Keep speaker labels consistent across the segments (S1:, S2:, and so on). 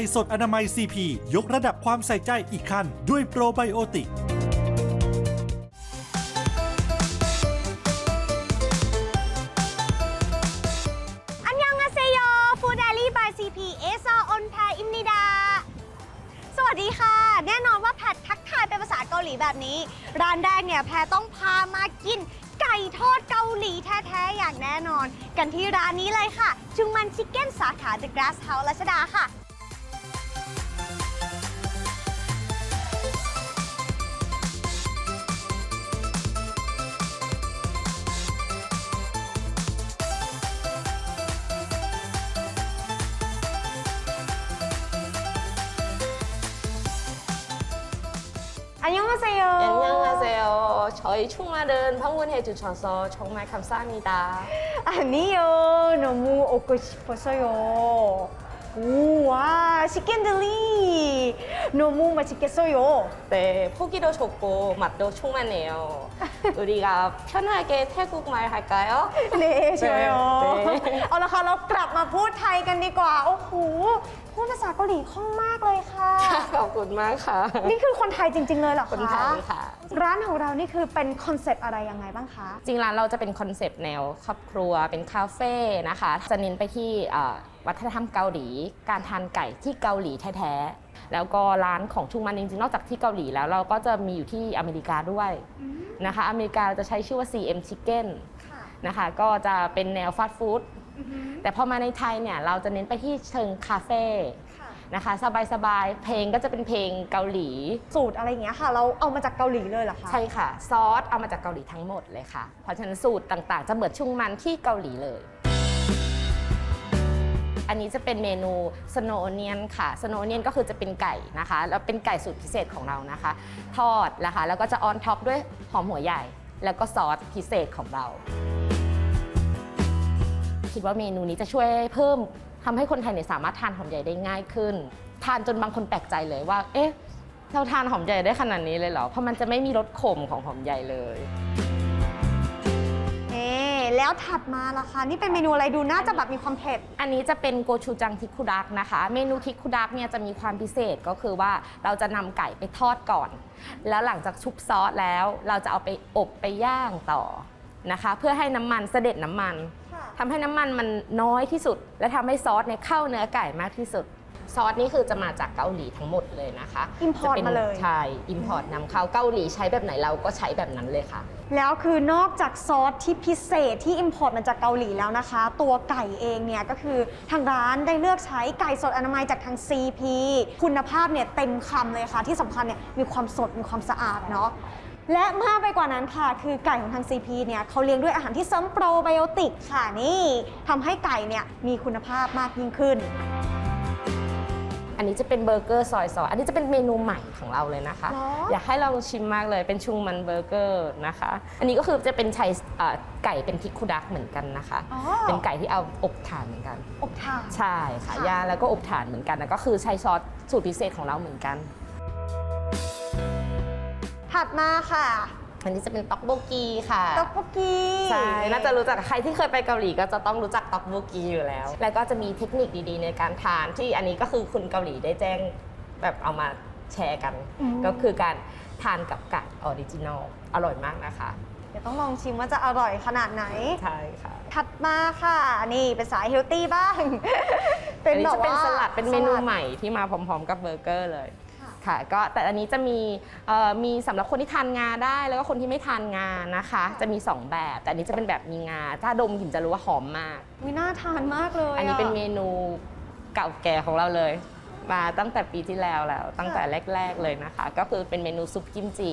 S1: ไก่สดอนามัย CP ยกระดับความใส่ใจอีกขั้นด้วยโปรไบโอติก
S2: อันยองอาเซโยฟูด a ลี่บายซีพีเอซออนแพอิมนิดา สวัสดีค่ะ แน่นอนว่าแพททักทายเป็นภาษาเกาหลีแบบนี้ ร้านแรกเนี่ยแพทต้องพามากินไก่ทอดเกาหลีแท้ๆ อย่างแน่นอน กันที่ร้านนี้เลยค่ะ จุงมันชิคเก้นสาขา The Grass House รัชดาค่ะ
S3: 저희 충말은 방문해 주셔서 정말 감사합니다.
S2: 아니요, 너무 오고 싶었어요. 우와, 치킨들이 너무 맛있겠어요.
S3: 네, 포기도 좋고 맛도 충만해요. 우리가 편하게 태국말 할까요?
S2: เน่ใช่ไหมอ๋อ
S3: เน่
S2: เอาละค่ะเรากลับมาพูดไทยกันดีกว่า โอ้โห พูดภาษาเกาหลีคล่องมากเลยค่ะ
S3: ขอบคุณมากค่ะ
S2: นี่คือคนไทยจริง ๆ เลยเหรอคะ
S3: คนไทยค่ะ
S2: ร้านของเรานี่คือเป็นคอนเซปต์อะไรยังไงบ้างคะ
S3: จริงร้านเราจะเป็นคอนเซปต์แนวครอบครัวเป็นคาเฟ่นะคะ จะเน้นไปที่เอ่อวัฒนธรรมเกาหลี การทานไก่ที่เกาหลีแท้ๆ แล้วก็ร้านของชุงมันจริงๆ นอกจากที่เกาหลีแล้วเราก็จะมีอยู่ที่อเมริกาด้วยนะคะ อเมริกาเราจะใช้ชื่อว่า CM Chicken
S2: ค่ะ
S3: นะคะ ก็จะเป็นแนวฟาสต์ฟู้ดแต่พอมาในไทยเนี่ยเราจะเน้นไปที่เชิงคาเฟ่ นะคะ สบายๆ เพลงก็จะเป็นเพลงเกาหลี
S2: สูตรอะไรอย่างเงี้ยค่ะ เราเอามาจากเกาหลีเลยเหรอคะ
S3: ใช่ค่ะ ซอสเอามาจากเกาหลีทั้งหมดเลยค่ะ เพราะฉะนั้นสูตรต่างๆ จะเหมือนชุ่งมันที่เกาหลีเลย อันนี้จะเป็นเมนูสโนเนียนค่ะสโนเนียนก็คือจะเป็นไก่นะคะ แล้วเป็นไก่สูตรพิเศษของเรานะคะ ทอดนะคะ แล้วก็จะออนท็อปด้วยหอมหัวใหญ่ แล้วก็ซอสพิเศษของเรา คิดว่าเมนูนี้จะช่วยเพิ่ม ทำให้คนไทยเนี่ยสามารถทานหอมใหญ่ได้ง่ายขึ้น ทานจนบางคนแปลกใจเลยว่า เอ๊ะเราทานหอมใหญ่ได้ขนาดนี้เลยเหรอ เพราะมันจะไม่มีรสขมของหอมใหญ่เลย
S2: เอ๊แล้วถัดมาล่ะคะนี่เป็นเมนูอะไรดูน่าจะแบบมีความเผ็ด
S3: อันนี้จะเป็นโกชูจังทิคุดักนะคะ เมนูทิคุดักเนี่ยจะมีความพิเศษก็คือว่าเราจะนำไก่ไปทอดก่อน แล้วหลังจากชุบซอสแล้ว เราจะเอาไปอบไปย่างต่อนะคะ เพื่อให้น้ำมันเสด็จน้ำมัน
S2: ค่ะ
S3: ทำให้น้ำมันมันน้อยที่สุด และทำให้ซอสเนี่ยเข้าเนื้อไก่มากที่สุด ซอสนี่คือจะมาจากเกาหลีทั้งหมดเลยนะคะ
S2: Import
S3: จะป็น
S2: มาเลย
S3: ใช่อิมพอร์ตนำเข้าเกาหลีใช้แบบไหนเราก็ใช้แบบนั้นเลยค่ะ
S2: แล้วคือนอกจากซอสที่พิเศษที่อิมพอร์ตมาจากเกาหลีแล้วนะคะ ตัวไก่เองเนี่ยก็คือทางร้านได้เลือกใช้ไก่สดอนามัยจากทาง CP คุณภาพเนี่ยเต็มคำเลยค่ะ ที่สำคัญเนี่ยมีความสดมีความสะอาดเนาะ และมากไปกว่านั้นค่ะ คือไก่ของทาง CP เนี่ยเขาเลี้ยงด้วยอาหารที่เสริมโปรไบโอติกค่ะนี่ทำให้ไก่เนี่ยมีคุณภาพมากยิ่งขึ้น
S3: อันนี้จะเป็นเบอร์เกอร์ซอยซอสอันนี้จะเป็นเมนูใหม่ของเราเลยนะคะ
S2: หรอ
S3: อยากให้ลองชิมมากเลยเป็นชุงมันเบอร์เกอร์นะคะ อันนี้ก็คือจะเป็นใช้เอ่อไก่เป็นทิคุดักเหมือนกันนะคะ
S2: อ๋อ
S3: เป็นไก่ที่เอาอบถ่านเหมือนกัน
S2: อบถ่าน
S3: ใช่ค่ะ
S2: ค่ะ
S3: ย่างแล้วก็อบถ่านเหมือนกันแล้วก็คือใช้ซอสสูตรพิเศษของเราเหมือนกัน
S2: ถัดมาค่ะ
S3: อันนี้จะเป็นต็อกโบกีค่ะ
S2: ต๊อกโบกี
S3: ใช่ น่าจะรู้จักใครที่เคยไปเกาหลีก็จะต้องรู้จักต็อกโบกีอยู่แล้ว แล้วก็จะมีเทคนิคดีๆในการทานที่อันนี้ก็คือคุณเกาหลีได้แจ้งแบบเอามาแชร์กันก็คือการทานกับไก่ออริจินอลอร่อยมากนะคะ
S2: เดี๋ยวต้องลองชิมว่าจะอร่อยขนาดไหน
S3: ใช่ค่ะ
S2: ถัดมาค่ะ นี่เป็นสายเฮลตี้บ้าง
S3: อันนี้
S2: แบบ
S3: จะเป็น
S2: ว่า
S3: สลัดเป็นเมนู
S2: สลัด
S3: ใหม่ที่มาพร้อมๆกับเบอร์เกอร์เลย
S2: ค่ะ
S3: ค่ะก็แต่อันนี้จะมีเอ่อมีสำหรับคนที่ทานงาได้ แล้วก็คนที่ไม่ทานงานะคะ จะมี 2 แบบ แต่อันนี้จะเป็นแบบมีงา ถ้าดมกลิ่นจะรู้ว่าหอมมาก
S2: วิน่าทานมากเลย
S3: อันนี้เป็นะเมนูเก่าแก่ของเราเลย มาตั้งแต่ปีที่แล้วแล้ว ตั้งแต่แรก ๆเลยนะคะ ก็คือเป็นเมนูซุปกิมจิ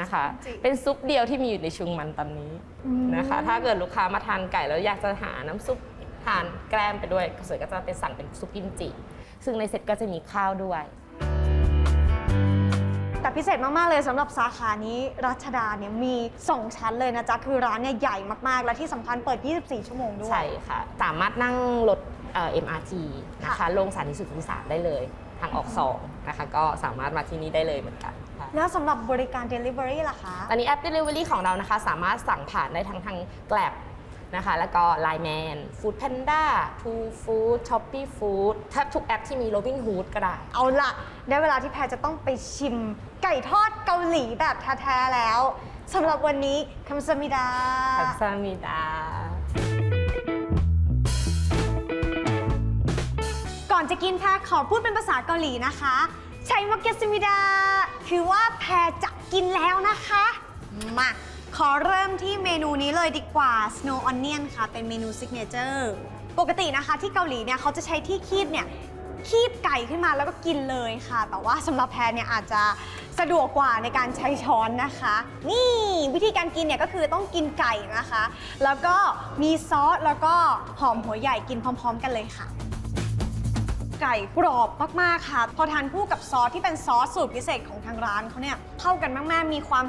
S3: นะคะ เป็นซุปเดียวที่มีอยู่ในชุงมันตอนนี้นะคะ ถ้าเกิดลูกค้ามาทานไก่แล้วอยากจะหาน้ำซุปทานแกล้มไปด้วยสวยก็จะเป็นสั่งเป็นซุปกิมจิ ซึ่งในเซ็ตก็จะมีข้าวด้วย
S2: แต่พิเศษมาก ๆ เลยสำหรับสาขานี้รัชดาเนี่ยมี 2 ชั้นเลยนะจ๊ะ คือร้านเนี่ยใหญ่มาก ๆ และที่สำคัญเปิด 24 ชั่วโมงด้วย
S3: ใช่ค่ะ สามารถนั่งรถเอ่อ MRT นะคะ
S2: ค่ะ
S3: ลงสถานีสุทธิสารได้เลย ทางออกสองนะคะ ก็สามารถมาที่นี่ได้เลยเหมือนกันค่ะ
S2: แล้วสำหรับบริการ Delivery ล่ะคะ
S3: ตอนนี้แอป Delivery ของเรานะคะ สามารถสั่งผ่านได้ทั้งทาง Grab นะคะ แล้วก็ Line Man Food Panda True Food Shopee Food แทบทุกแอปที่มี Robin Hood ก็ได้
S2: เอาละได้เวลาที่แพรจะต้องไปชิมไก่ทอดเกาหลีแบบแท้ๆแล้วสำหรับวันนี้คำสมิดา
S3: คัมซามิดา
S2: ก่อนจะกินแพรขอพูดเป็นภาษาเกาหลีนะคะใช้มักเกสมิดา คือว่าแพรจะกินแล้วนะคะ มา ขอเริ่มที่เมนูนี้เลยดีกว่า Snow Onion ค่ะ เป็นเมนูซิกเนเจอร์ปกตินะคะที่เกาหลีเนี่ยเขาจะใช้ที่คีบเนี่ยคีบไก่ขึ้นมาแล้วก็กินเลยค่ะ แต่ว่าสำหรับแพรเนี่ยอาจจะสะดวกกว่าในการใช้ช้อนนะคะ นี่วิธีการกินเนี่ยก็คือต้องกินไก่นะคะ แล้วก็มีซอสแล้วก็หอมหัวใหญ่กินพร้อม ๆ กันเลยค่ะ ไก่กรอบมากๆค่ะ พอทานคู่กับซอสที่เป็นซอสสูตรพิเศษของทางร้านเขาเนี่ยเข้ากันมากๆ มีความ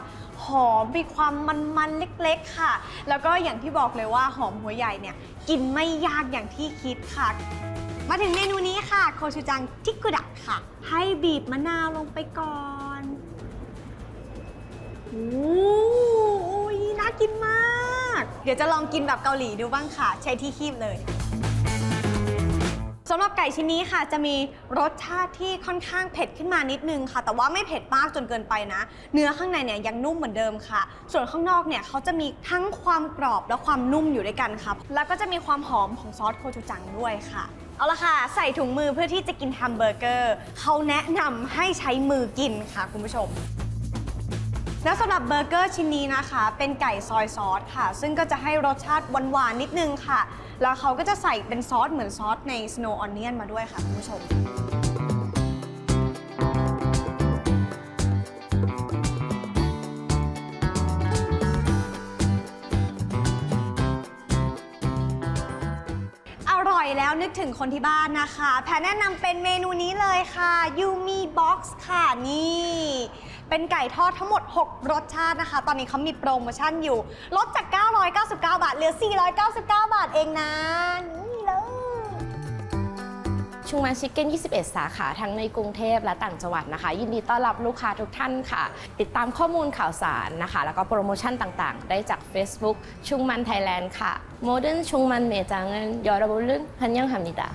S2: หอมมีความมันๆเล็กๆค่ะ แล้วก็อย่างที่บอกเลยว่าหอมหัวใหญ่เนี่ยกินไม่ยากอย่างที่คิดค่ะ มาถึงเมนูนี้ค่ะ โคชูจังทิกกุดะค่ะ ให้บีบมะนาวลงไปก่อนโอ้ยน่ากินมาก เดี๋ยวจะลองกินแบบเกาหลีดูบ้างค่ะ ใช้ที่คีบเลย สำหรับไก่ชิ้นนี้ค่ะจะมีรสชาติที่ค่อนข้างเผ็ดขึ้นมานิดนึงค่ะ แต่ว่าไม่เผ็ดมากจนเกินไปนะ เนื้อข้างในเนี่ยยังนุ่มเหมือนเดิมค่ะ ส่วนข้างนอกเนี่ยเขาจะมีทั้งความกรอบและความนุ่มอยู่ด้วยกันครับแล้วก็จะมีความหอมของซอสโคชูจังด้วยค่ะเอาละค่ะ ใส่ถุงมือเพื่อที่จะกินแฮมเบอร์เกอร์เขาแนะนำให้ใช้มือกินค่ะคุณผู้ชม แล้วสำหรับเบอร์เกอร์ชิ้นนี้นะคะ เป็นไก่ซอยซอสค่ะ ซึ่งก็จะให้รสชาติหวานๆนิดนึงค่ะ แล้วเขาก็จะใส่เป็นซอสเหมือนซอสใน Snow Onion มาด้วยค่ะคุณผู้ชม อร่อยแล้วนึกถึงคนที่บ้านนะคะ แพรแนะนำเป็นเมนูนี้เลยค่ะยูมีบ็อกซ์ค่ะนี่ เป็นไก่ทอดทั้งหมด 6 รสชาตินะคะ ตอนนี้เขามีโปรโมชั่นอยู่ ลดจาก 999 บาท เหลือ 499 บาทเองนะ นี่เลย
S3: ชุมันชิคเก้น 21 สาขาทั้งในกรุงเทพและต่างจังหวัดนะคะ ยินดีต้อนรับลูกค้าทุกท่านค่ะ ติดตามข้อมูลข่าวสารนะคะ แล้วก็โปรโมชั่นต่างๆ ได้จาก Facebook ชุงมันไทยแลนด์ค่ะโมเดิร์นชุงมันเมจังเงินยอรบุรุนพั
S1: นยังฮามิดา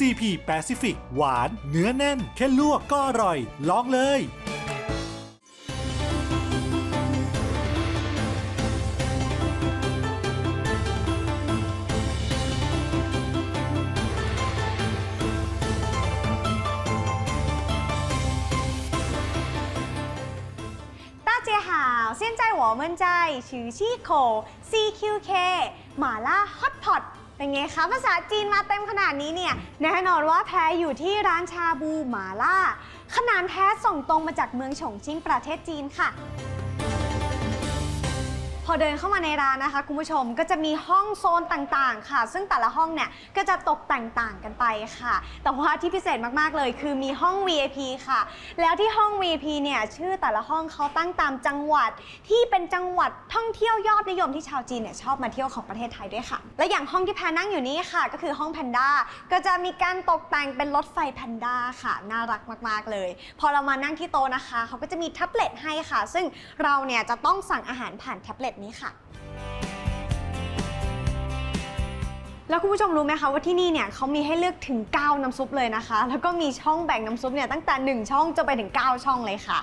S1: CP Pacific หวาน เนื้อแน่น แค่ลวกก็อร่อย ลองเลย
S2: 大家好，现在我们在徐ชีโค CQK หมาล่าฮอตพอต เป็นไงคะภาษาจีนมาเต็มขนาดนี้เนี่ยแน่นอนว่าแพ้อยู่ที่ร้านชาบูหมาล่า ขนาดแท้ส่งตรงมาจากเมืองฉงชิ่งประเทศจีนค่ะ อเดินเข้ามาในร้านนะคะ คุณผู้ชมก็จะมีห้องโซนต่างๆ ค่ะ ซึ่งแต่ละห้องเนี่ยก็จะตกแต่งต่างกันไปค่ะ แต่ว่าที่พิเศษมากๆเลย คือมีห้อง VIP ค่ะ แล้วที่ห้อง VIP เนี่ยชื่อแต่ละห้องเขาตั้งตามจังหวัดที่เป็นจังหวัดท่องเที่ยวยอดนิยมที่ชาวจีนเนี่ยชอบมาเที่ยวของประเทศไทยด้วยค่ะ และอย่างห้องที่แพรนั่งอยู่นี้ค่ะ ก็คือห้องแพนด้าก็จะมีการตกแต่งเป็นรถไฟแพนด้าค่ะน่ารักมากๆเลย พอเรามานั่งที่โต๊ะนะคะเขาก็จะมีแท็บเล็ตให้ค่ะ ซึ่งเราเนี่ยจะต้องสั่งอาหารผ่านแท็บเล็ตนี้ค่ะ แล้วคุณผู้ชมรู้ไหมคะว่าที่นี่เนี่ยเขามีให้เลือกถึง 9 น้ำซุปเลยนะคะ แล้วก็มีช่องแบ่งน้ำซุปเนี่ยตั้งแต่ 1 ช่องจนไปถึง 9 ช่องเลยค่ะ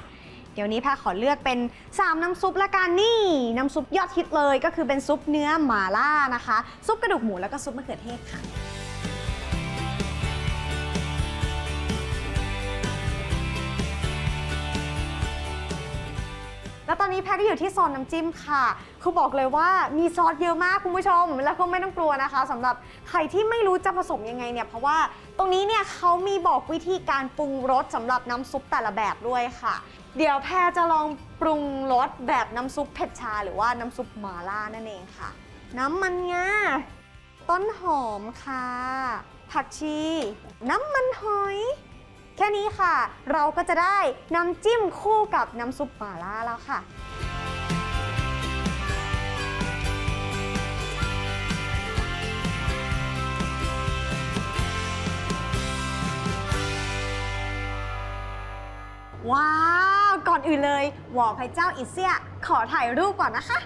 S2: เดี๋ยวนี้แพรขอเลือกเป็น 3 น้ำซุปละกันนี่ น้ำซุปยอดฮิตเลยก็คือเป็นซุปเนื้อหม่าล่านะคะ ซุปกระดูกหมูแล้วก็ซุปมะเขือเทศค่ะ แล้วตอนนี้แพทย์ก็อยู่ที่โซนน้ำจิ้มค่ะ คือบอกเลยว่ามีซอสเยอะมากคุณผู้ชม แล้วก็ไม่ต้องกลัวนะคะสำหรับใครที่ไม่รู้จะผสมยังไงเนี่ย เพราะว่าตรงนี้เนี่ยเขามีบอกวิธีการปรุงรสสำหรับน้ำซุปแต่ละแบบด้วยค่ะ เดี๋ยวแพรจะลองปรุงรสแบบน้ำซุปเผ็ดชา หรือว่าน้ำซุปหมาล่านั่นเองค่ะ น้ำมันงาต้นหอมค่ะ ผักชี น้ำมันหอย แค่นี้ค่ะ เราก็จะได้น้ำจิ้มคู่กับน้ำซุปหม่าล่าแล้วค่ะว้าว ก่อนอื่นเลยหวอพระเจ้าอิเซีย ขอถ่ายรูปก่อนนะคะ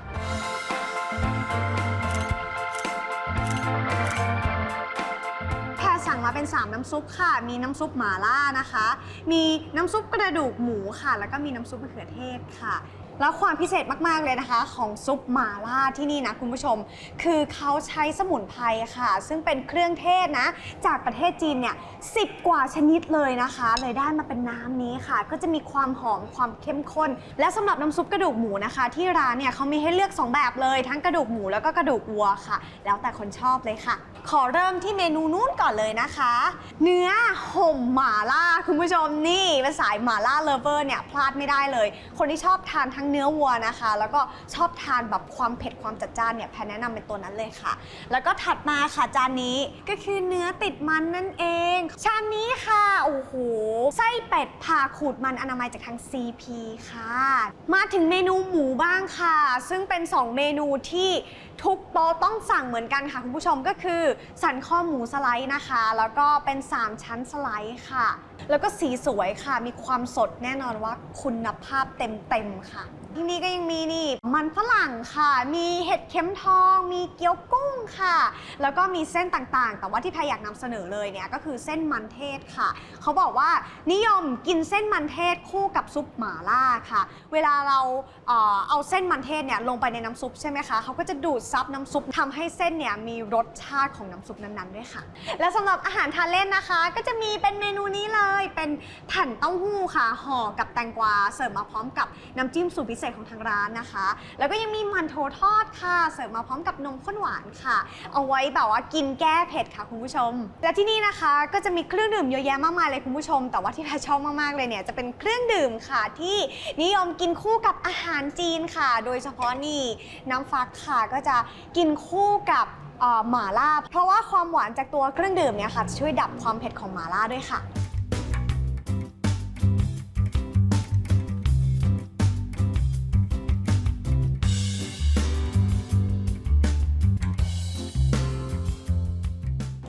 S2: มาเป็น 3 น้ำซุปค่ะ มีน้ำซุปหม่าล่านะคะ มีน้ำซุปกระดูกหมูค่ะ แล้วก็มีน้ำซุปมะเขือเทศค่ะ แล้วความพิเศษมาก ๆ เลยนะคะ ของซุปหมาล่าที่นี่นะคุณผู้ชม คือเขาใช้สมุนไพรค่ะ ซึ่งเป็นเครื่องเทศนะ จากประเทศจีนเนี่ยสิกว่าชนิดเลยนะคะ เลยได้มาเป็นน้ำนี้ค่ะ ก็จะมีความหอมความเข้มข้น และสำหรับน้ำซุปกระดูกหมูนะคะ ที่ร้านเนี่ยเขามีให้เลือก 2 แบบเลย ทั้งกระดูกหมูแล้วก็กระดูกวัวค่ะ แล้วแต่คนชอบเลยค่ะ ขอเริ่มที่เมนูนู้นก่อนเลยนะคะ เนื้อห่มหมาล่าคุณผู้ชมนี่เป็นสายหมาล่าเลเวอร์เนี่ยพลาดไม่ได้เลย คนที่ชอบทานทั้งเนื้อวัวนะคะ แล้วก็ชอบทานแบบความเผ็ดความจัดจ้านเนี่ยแพนแนะนำเป็นตัวนั้นเลยค่ะ แล้วก็ถัดมาค่ะจานนี้ก็คือเนื้อติดมันนั่นเอง ชามนี้ค่ะโอ้โหไส้เป็ดผ่าขูดมันอนามัยจากทาง CP ค่ะ มาถึงเมนูหมูบ้างค่ะ ซึ่งเป็น 2 เมนูที่ทุกโต๊ะต้องสั่งเหมือนกันค่ะคุณผู้ชมก็คือ สันข้อหมูสไลด์นะคะ แล้วก็เป็น 3 ชั้นสไลด์ค่ะ แล้วก็สีสวยค่ะ มีความสดแน่นอนว่าคุณภาพเต็มๆค่ะ ที่นี่ก็ยังมีนี่ มันฝรั่งค่ะ มีเห็ดเข็มทอง มีเกี๊ยวกุ้งค่ะ แล้วก็มีเส้นต่างๆ แต่ว่าที่แพรอยากนำเสนอเลยเนี่ยก็คือเส้นมันเทศค่ะ เขาบอกว่านิยมกินเส้นมันเทศคู่กับซุปหม่าล่าค่ะ เวลาเราเอ่อเอาเส้นมันเทศเนี่ยลงไปในน้ำซุปใช่ไหมคะเขาก็จะดูดซับน้ำซุปทำให้เส้นเนี่ยมีรสชาติของน้ำซุปนั้นๆด้วยค่ะ และสำหรับอาหารทานเล่นนะคะ ก็จะมีเป็นเมนูนี้เลยเป็นแผ่นเต้าหู้ค่ะห่อกับแตงกวาเสิร์ฟมาพร้อมกับน้ำจิ้มสูตรพิเศษของทางร้านนะคะ แล้วก็ยังมีมันโถทอดค่ะ เสิร์ฟมาพร้อมกับนมข้นหวานค่ะ เอาไว้แบบว่ากินแก้เผ็ดค่ะคุณผู้ชม และที่นี่นะคะก็จะมีเครื่องดื่มเยอะแยะมากมายเลยคุณผู้ชม แต่ว่าที่แพรชอบมากๆเลยเนี่ยจะเป็นเครื่องดื่มค่ะ ที่นิยมกินคู่กับอาหารจีนค่ะ โดยเฉพาะนี่น้ำฟักค่ะก็จะกินคู่กับหม่าล่า เพราะว่าความหวานจากตัวเครื่องดื่มเนี่ยค่ะจะช่วยดับความเผ็ดของหม่าล่าด้วยค่ะ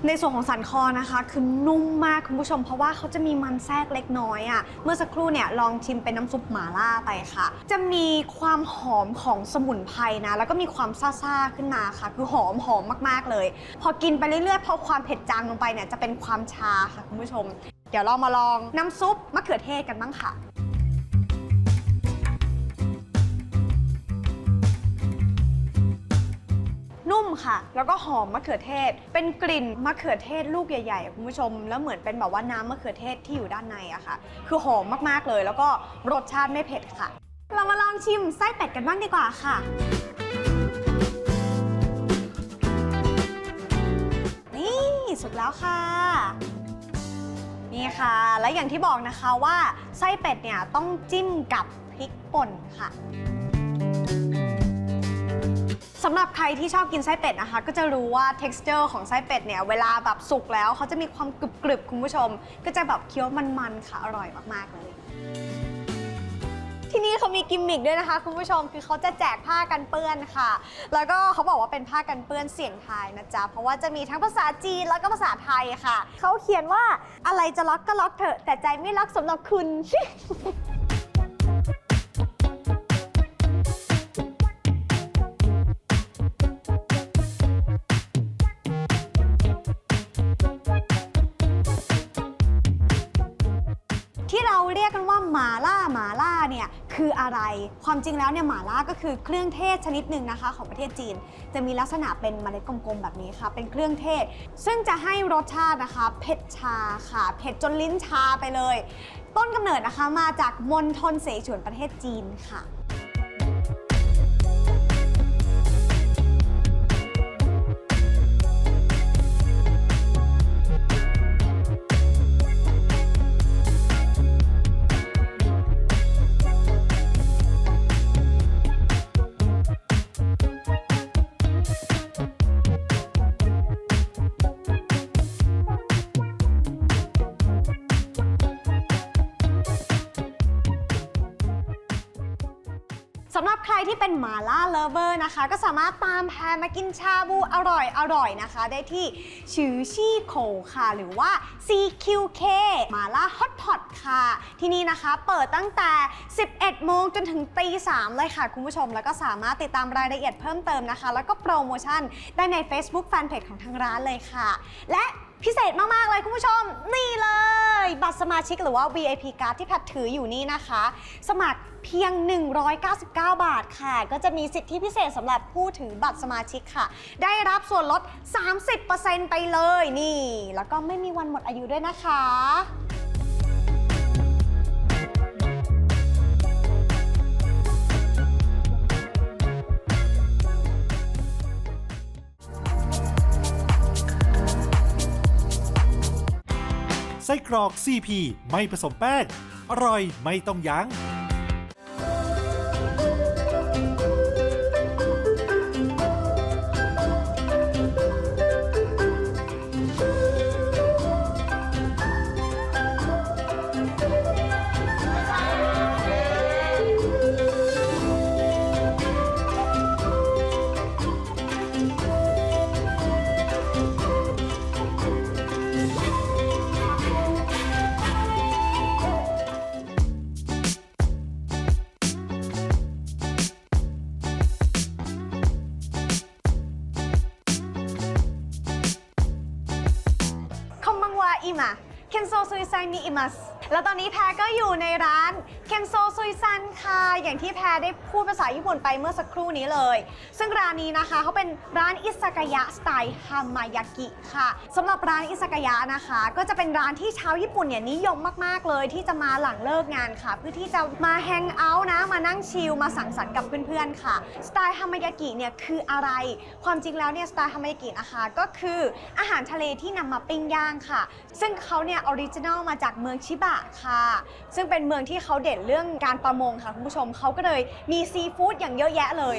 S2: ในส่วนของสันคอนะคะคือนุ่มมากคุณผู้ชม เพราะว่าเขาจะมีมันแทรกเล็กน้อยอะ่ะเมื่อสักครู่เนี่ยลองชิมเป็นน้ำซุปหม่าล่าไปค่ะ จะมีความหอมของสมุนไพรนะ แล้วก็มีความซ่าๆขึ้นมาค่ะ คือหอมหอมมากๆเลย พอกินไปเรื่อยๆพอความเผ็ดจางลงไปเนี่ยจะเป็นความชาค่ะคุณผู้ชม เดี๋ยวเรามาลองน้ำซุปมะเขือเทศกันบ้างค่ะ ค่ะ แล้วก็หอมมะเขือเทศ เป็นกลิ่นมะเขือเทศลูกใหญ่ๆอะคุณผู้ชม แล้วเหมือนเป็นแบบว่าน้ำมะเขือเทศที่อยู่ด้านในอะค่ะ คือหอมมากๆเลย แล้วก็รสชาติไม่เผ็ดค่ะ เรามาลองชิมไส้เป็ดกันบ้างดีกว่าค่ะ นี่สุดแล้วค่ะนี่ค่ะ และอย่างที่บอกนะคะว่าไส้เป็ดเนี่ยต้องจิ้มกับพริกป่นค่ะ สำหรับใครที่ชอบกินไส้เป็ดนะคะ ก็จะรู้ว่า texture ของไส้เป็ดเนี่ย เวลาแบบสุกแล้วเขาจะมีความกรึบๆคุณผู้ชม ก็จะแบบเคี้ยวมันๆค่ะ อร่อยมากๆเลยที่นี่เขามีกิมมิกด้วยนะคะ คุณผู้ชมคือเขาจะแจกผ้ากันเปื้อนค่ะ แล้วก็เขาบอกว่าเป็นผ้ากันเปื้อนเสียงไทยนะจ๊ะเพราะว่าจะมีทั้งภาษาจีนแล้วก็ภาษาไทยค่ะเขาเขียนว่าอะไรจะล็อกก็ล็อกเถอะแต่ใจไม่ล็อกสำหรับคุณ เนี่ยคืออะไร ความจริงแล้วเนี่ยหม่าล่าก็คือเครื่องเทศชนิดหนึ่งนะคะ ของประเทศจีน จะมีลักษณะเป็นเมล็ดกลมๆแบบนี้ค่ะ เป็นเครื่องเทศ ซึ่งจะให้รสชาตินะคะเผ็ดชาค่ะเผ็ดจนลิ้นชาไปเลย ต้นกำเนิดนะคะมาจากมณฑลเสฉวนประเทศจีนค่ะ ที่เป็นหมาล่าเลเวอร์นะคะ ก็สามารถตามแพรมากินชาบูอร่อยอร่อยนะคะ ได้ที่ชือชี่โคค่ะ หรือว่า CQK หมาล่าฮอตพอตค่ะ ที่นี่นะคะเปิดตั้งแต่ 11 โมงจนถึงตี3เลยค่ะคุณผู้ชม แล้วก็สามารถติดตามรายละเอียดเพิ่มเติมนะคะ แล้วก็โปรโมชั่นได้ใน Facebook Fanpage ของทางร้านเลยค่ะ และ พิเศษมาก ๆ เลยคุณผู้ชม นี่เลย บัตรสมาชิกหรือว่า VIP card ที่แพทถืออยู่นี่นะคะ สมัครเพียง 199 บาทค่ะ ก็จะมีสิทธิพิเศษสำหรับผู้ถือบัตรสมาชิกค่ะ ได้รับส่วนลด 30%ไปเลยนี่ แล้วก็ไม่มีวันหมดอายุด้วยนะคะ
S1: ไส้กรอก CP ไม่ผสมแป้ง อร่อยไม่ต้องยั้ง
S2: ます。 แล้วตอนนี้แพรก็อยู่ในร้านเคนโซซุยซันค่ะ อย่างที่แพรได้พูดภาษาญี่ปุ่นไปเมื่อสักครู่นี้เลย ซึ่งร้านนี้นะคะเขาเป็นร้านอิซากายะสไตล์ฮามายากิค่ะสำหรับร้านอิซากายะนะคะ ก็จะเป็นร้านที่ชาวญี่ปุ่นเนี่ยนิยมมาก ๆ เลยที่จะมาหลังเลิกงานค่ะ เพื่อที่จะมาแฮงเอาท์นะมานั่งชิลมาสังสรรค์กับเพื่อนๆค่ะสไตล์ฮามายากิเนี่ยคืออะไร ความจริงแล้วเนี่ยสไตล์ฮามายากินะคะก็คืออาหารทะเลที่นำมาปิ้งย่างค่ะ ซึ่งเขาเนี่ยออริจินัลมาจากเมืองชิบะค่ะ ซึ่งเป็นเมืองที่เขาเด่นเรื่องการประมงค่ะคุณผู้ชมเขาก็เลยมีซีฟู้ดอย่างเยอะแยะเลย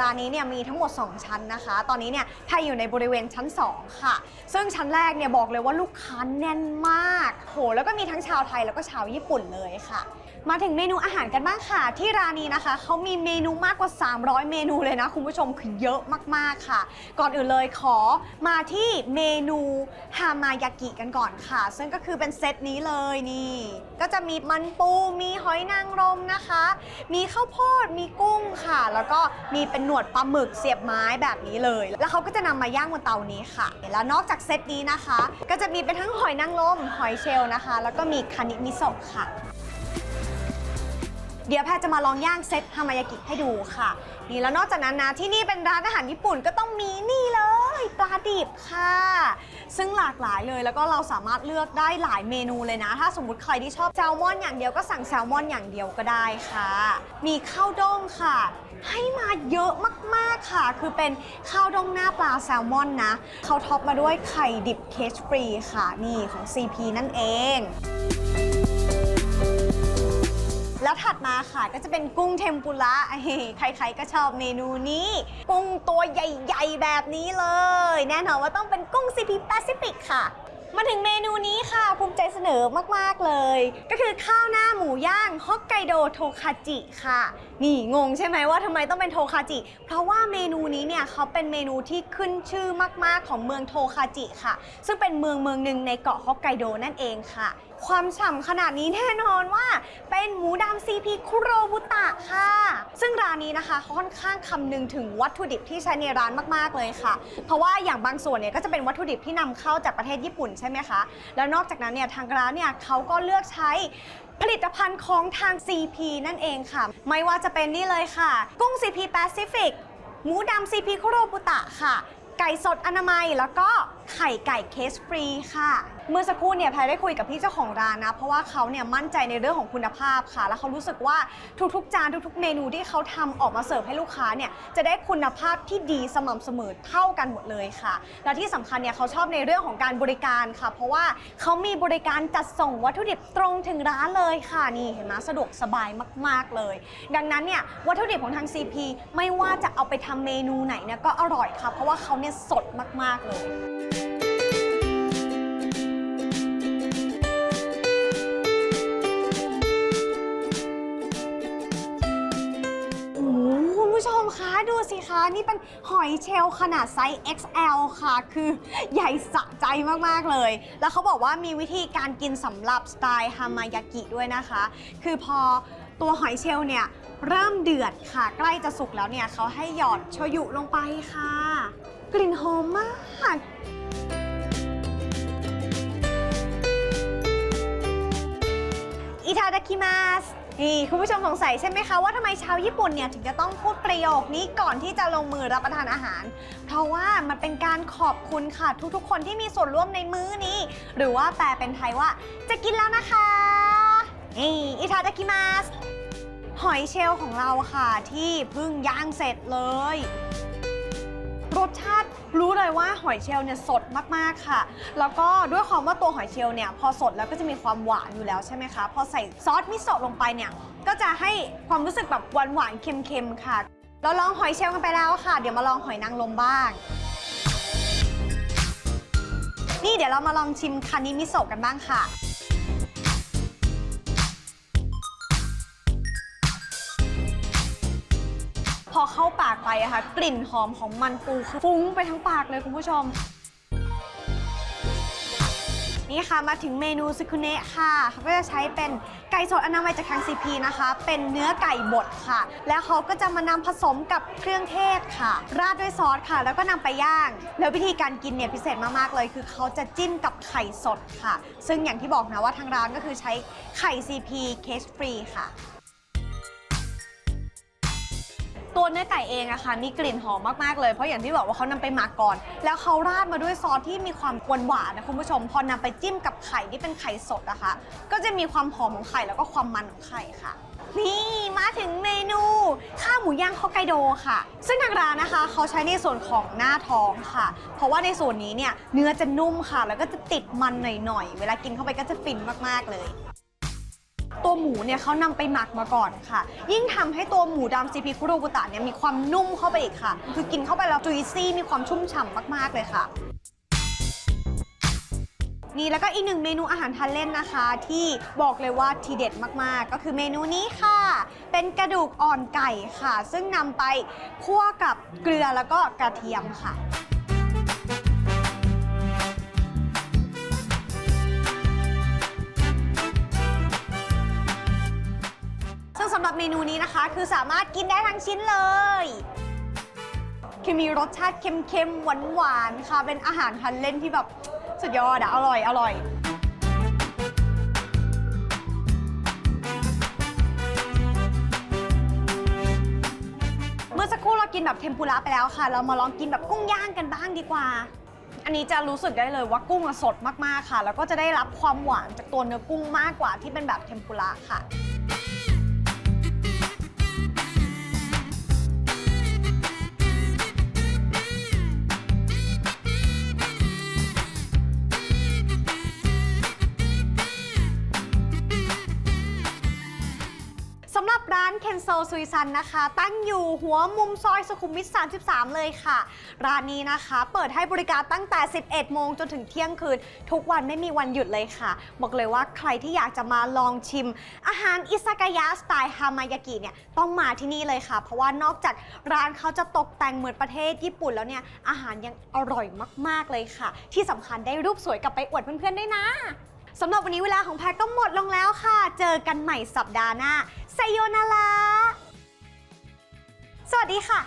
S2: ร้านนี้เนี่ยมีทั้งหมด 2 ชั้นนะคะ ตอนนี้เนี่ยไทยอยู่ในบริเวณชั้น 2 ค่ะ ซึ่งชั้นแรกเนี่ยบอกเลยว่าลูกค้าแน่นมาก โห แล้วก็มีทั้งชาวไทยแล้วก็ชาวญี่ปุ่นเลยค่ะ มาถึงเมนูอาหารกันบ้างค่ะ ที่ร้านนี้นะคะ เขามีเมนูมากกว่า 300 เมนูเลยนะ คุณผู้ชมคือเยอะมากๆค่ะ ก่อนอื่นเลยขอมาที่เมนูฮามายากิกันก่อนค่ะ ซึ่งก็คือเป็นเซตนี้เลยนี่ ก็จะมีมันปู มีหอยนางรมนะคะ มีข้าวโพด มีกุ้งค่ะ แล้วก็มีเป็นหนวดปลาหมึกเสียบไม้แบบนี้เลย แล้วเขาก็จะนำมาย่างบนเตานี้ค่ะ แล้วนอกจากเซตนี้นะคะ ก็จะมีเป็นทั้งหอยนางรมหอยเชลล์นะคะ แล้วก็มีคานิมิโซะค่ะ เดี๋ยวแพทย์จะมาลองย่างเซตฮามายากิให้ดูค่ะ นี่แล้วนอกจากนั้นนะที่นี่เป็นร้านอาหารญี่ปุ่นก็ต้องมีนี่เลยปลาดิบค่ะ ซึ่งหลากหลายเลยแล้วก็เราสามารถเลือกได้หลายเมนูเลยนะ ถ้าสมมติใครที่ชอบแซลมอนอย่างเดียวก็สั่งแซลมอนอย่างเดียวก็ได้ค่ะ มีข้าวด้งค่ะให้มาเยอะมาก ๆ ค่ะ คือเป็นข้าวด้งหน้าปลาแซลมอนนะ เขาท็อปมาด้วยไข่ดิบเคชฟรีค่ะ นี่ของ CP นั่นเอง แล้วถัดมาค่ะก็จะเป็นกุ้งเทมปุระใครๆก็ชอบเมนูนี้ กุ้งตัวใหญ่ๆ แบบนี้เลย แน่นอนว่าต้องเป็นกุ้ง CP Pacific ค่ะ มาถึงเมนูนี้ค่ะภูมิใจเสนอมากๆเลย ก็คือข้าวหน้าหมูย่างฮอกไกโดโทคาจิค่ะ นี่งงใช่ไหมว่าทำไมต้องเป็นโทคาจิ เพราะว่าเมนูนี้เนี่ยเขาเป็นเมนูที่ขึ้นชื่อมากๆของเมืองโทคาจิค่ะ ซึ่งเป็นเมืองเมืองหนึ่งในเกาะฮอกไกโดนั่นเองค่ะ ความฉ่ำขนาดนี้แน่นอนว่า เป็นหมูดำซีพีคุโรบุตะค่ะ ซึ่งร้านนี้นะคะเขาค่อนข้างคำนึงถึงวัตถุดิบที่ใช้ในร้านมากๆเลยค่ะ เพราะว่าอย่างบางส่วนเนี่ยก็จะเป็นวัตถุดิบที่นำเข้าจากประเทศญี่ปุ่นใช่ไหมคะ แล้วนอกจากนั้นเนี่ยทางร้านเนี่ยเขาก็เลือกใช้ผลิตภัณฑ์ของทาง CP นั่นเองค่ะ ไม่ว่าจะเป็นนี่เลยค่ะ กุ้ง CP Pacific หมูดำ CP คุโรบุตะค่ะ ไก่สดอนามัยแล้วก็ไข่ไก่เคสฟรีค่ะ เมื่อสักครู่เนี่ยแพรได้คุยกับพี่เจ้าของร้านนะ เพราะว่าเขาเนี่ยมั่นใจในเรื่องของคุณภาพค่ะ แล้วเขารู้สึกว่าทุกๆ จานทุกๆ เมนูที่เขาทำออกมาเสิร์ฟให้ลูกค้าเนี่ยจะได้คุณภาพที่ดีสม่ำเสมอเท่ากันหมดเลยค่ะ และที่สำคัญเนี่ยเขาชอบในเรื่องของการบริการค่ะ เพราะว่าเขามีบริการจัดส่งวัตถุดิบตรงถึงร้านเลยค่ะนี่เห็นไหมสะดวกสบายมาก ๆเลย ดังนั้นเนี่ยวัตถุดิบของทาง CP ไม่ว่าจะเอาไปทำเมนูไหนเนี่ยก็อร่อยค่ะ เพราะว่าเขาเนี่ยสดมากๆเลย นี่เป็นหอยเชลล์ขนาดไซส์ XL ค่ะ คือใหญ่สะใจมาก ๆ เลย แล้วเขาบอกว่ามีวิธีการกินสำหรับสไตล์ฮามายากิด้วยนะคะ คือพอตัวหอยเชลล์เนี่ย เริ่มเดือดค่ะ ใกล้จะสุกแล้วเนี่ยเขาให้หยอดโชยุลงไปค่ะ กลิ่นหอมมากอิทาดาคิมาส นี่คุณผู้ชมสงสัยใช่ไหมคะว่าทำไมชาวญี่ปุ่นเนี่ยถึงจะต้องพูดประโยคนี้ก่อนที่จะลงมือรับประทานอาหาร เพราะว่ามันเป็นการขอบคุณค่ะ ทุกๆ คนที่มีส่วนร่วมในมื้อนี้ หรือว่าแปลเป็นไทยว่า จะกินแล้วนะคะนี่อิทาดากิมาสหอยเชลล์ของเราค่ะที่เพิ่งย่างเสร็จเลย รสชาติรู้เลยว่าหอยเชลล์เนี่ยสดมากๆค่ะ แล้วก็ด้วยความว่าตัวหอยเชลล์เนี่ยพอสดแล้วก็จะมีความหวานอยู่แล้วใช่ไหมคะ พอใส่ซอสมิโซะลงไปเนี่ยก็จะให้ความรู้สึกแบบหวานๆเค็มๆค่ะ เราลองหอยเชลล์กันไปแล้วค่ะ เดี๋ยวมาลองหอยนางรมบ้าง นี่เดี๋ยวเรามาลองชิมคานิมิโซะกันบ้างค่ะ พอเข้าปากไปอะค่ะ กลิ่นหอมของมันปูคือฟุ้งไปทั้งปากเลยคุณผู้ชม นี่ค่ะมาถึงเมนูซึคุเนะค่ะเขาก็จะใช้เป็นไก่สดอนามัยจากทางซีพีนะคะ เป็นเนื้อไก่บดค่ะ แล้วเขาก็จะมานำผสมกับเครื่องเทศค่ะ ราดด้วยซอสค่ะ แล้วก็นำไปย่าง แล้ววิธีการกินเนี่ยพิเศษมากๆเลย คือเขาจะจิ้มกับไข่สดค่ะ ซึ่งอย่างที่บอกนะว่าทางร้านก็คือใช้ไข่ CP case free ค่ะ ตัวเนื้อไก่เองอะค่ะมีกลิ่นหอมมากๆเลยเพราะอย่างที่บอกว่าเขานำไปหมักก่อน แล้วเขาราดมาด้วยซอสที่มีความหวานหวานนะคุณผู้ชม พอนำไปจิ้มกับไข่ที่เป็นไข่สดนะคะ ก็จะมีความหอมของไข่แล้วก็ความมันของไข่ค่ะนี่มาถึงเมนูข้าวหมูย่างฮอกไกโดค่ะ ซึ่งทางร้านนะคะเขาใช้ในส่วนของหน้าท้องค่ะ เพราะว่าในส่วนนี้เนี่ยเนื้อจะนุ่มค่ะ แล้วก็จะติดมันหน่อยๆ เวลากินเข้าไปก็จะฟินมากๆเลย ตัวหมูเนี่ยเขานำไปหมักมาก่อนค่ะ ยิ่งทำให้ตัวหมูดำซีพีคุโรบุตะเนี่ยมีความนุ่มเข้าไปอีกค่ะ คือกินเข้าไปแล้วจุยซี่มีความชุ่มฉ่ำมากๆเลยค่ะ นี่แล้วก็อีกหนึ่งเมนูอาหารทานเล่นนะคะ ที่บอกเลยว่าทีเด็ดมากๆ ก็คือเมนูนี้ค่ะ เป็นกระดูกอ่อนไก่ค่ะ ซึ่งนำไปคั่วกับเกลือแล้วก็กระเทียมค่ะ หรับเมนูนี้นะคะ คือสามารถกินได้ทั้งชิ้นเลยคือมีรสชาติเค็มๆ หวานๆ ค่ะ เป็นอาหารทานเล่นที่แบบสุดยอดอะอร่อย อร่อย เมื่อสักครู่เรากินแบบเทมปุระไปแล้วค่ะ เรามาลองกินแบบกุ้งย่างกันบ้างดีกว่า อันนี้จะรู้สึกได้เลยว่ากุ้งสดมากๆ ค่ะ แล้วก็จะได้รับความหวานจากตัวเนื้อกุ้งมากกว่าที่เป็นแบบเทมปุระค่ะ ซุยซันนะคะ ตั้งอยู่หัวมุมซอยสุขุมวิท 33 เลยค่ะ ร้านนี้นะคะ เปิดให้บริการตั้งแต่ 11 โมงจนถึงเที่ยงคืน ทุกวันไม่มีวันหยุดเลยค่ะ บอกเลยว่าใครที่อยากจะมาลองชิม อาหารอิซากายะสไตล์ฮามายากิเนี่ยต้องมาที่นี่เลยค่ะ เพราะว่านอกจากร้านเขาจะตกแต่งเหมือนประเทศญี่ปุ่นแล้วเนี่ยอาหารยังอร่อยมาก ๆเลยค่ะ ที่สำคัญได้รูปสวยกลับไปอวดเพื่อนๆได้นะ สำหรับวันนี้เวลาของแพ็กก็หมดลงแล้วค่ะ เจอกันใหม่สัปดาห์หน้าไซโยนาราสวัสดีค่ะ